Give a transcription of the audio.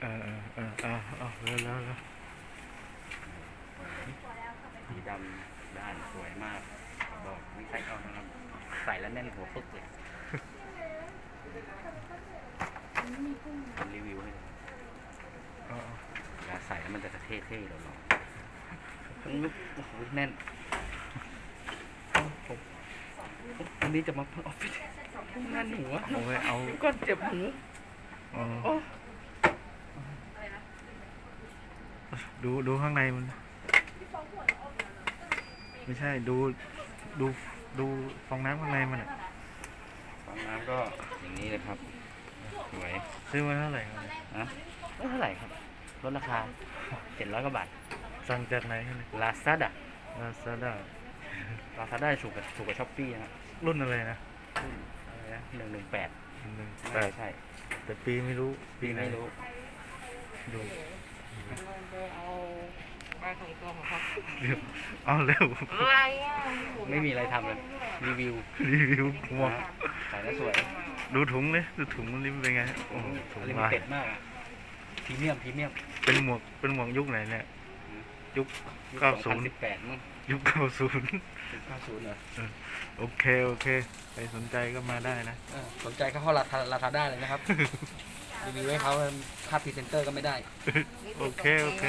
เออเออเออเอาเอาเร็วเร็วเร็วสีดำด้านสวยมาก บอกไม่ใส่เอานะครับใส่แล้วแน่นหัวปึกเลยรีวิวให้เลยเวลาใส่แล้วมันจะเท่ๆเราลองทั้งลุกโอ้โหแน่นผมวันนี้จะมาออฟฟิศงานหนูอะเอาไว้เอาก้อนเจ็บหูเอาโอ้ ดูดูข้างในมัน ไม่ใช่ดูดูดูฟองน้ำข้างในมันอะฟองน้ำก็อย่างนี้เลยครับสวยซื้อมาเท่าไหร่ครับนะไม่เท่าไหร่ครับลดราคาเจ็ดร้อยกว่าบาทสั่งจากไหนครับเนี่ยลาซาด้าลาซาด้าลาซาด้าถูกกับถูกกับช้อปปี้นะรุ่นอะไรนะอะไรนะหนึ่งหนึ่งแปดหนึ่งใช่แปดใช่ แต่ปีไม่รู้ปีไม่รู้ดู เอาไปของตัวของเขาเร็วเอาเร็ว อะไรอะไม่มีอะไรทำเลย รีวิวรีวิวหมวกนะใส่แล้วสวยดูถุงเลยดูถุงมันริมนเป็นไงโอ้โหถุงลิมิลายเต็ดมากอะพรีเมียมพรีเมียมเป็นหมวกเป็นหมวกยุคไหนเนี่ยยุคเก้าศูนย์สิบแปดมั้งยุคเก้าศูนย์ยุคเก้าศูนย์เหรอโอเคโอเคใครสนใจก็มาได้นะเออสนใจก็เข้าลาลาซาด้าเลยนะครับ รีวิวให้เขาค่าพรีเซนเตอร์ก็ไม่ได้ โอเค โอเค